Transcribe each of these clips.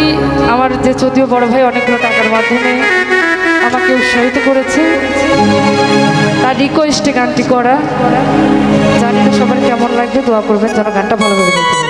আমি আমার যে যদিও বড় ভাই অনেকগুলো টাকার মাধ্যমে আমাকে উৎসাহিত করেছে, তার রিকোয়েস্টে গানটি করা। জানি না সবার কেমন লাগবে, দোয়া করবেন, যেন গানটা ভালোভাবে নিতে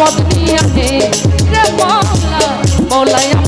পথ নিয়ে মৌলায়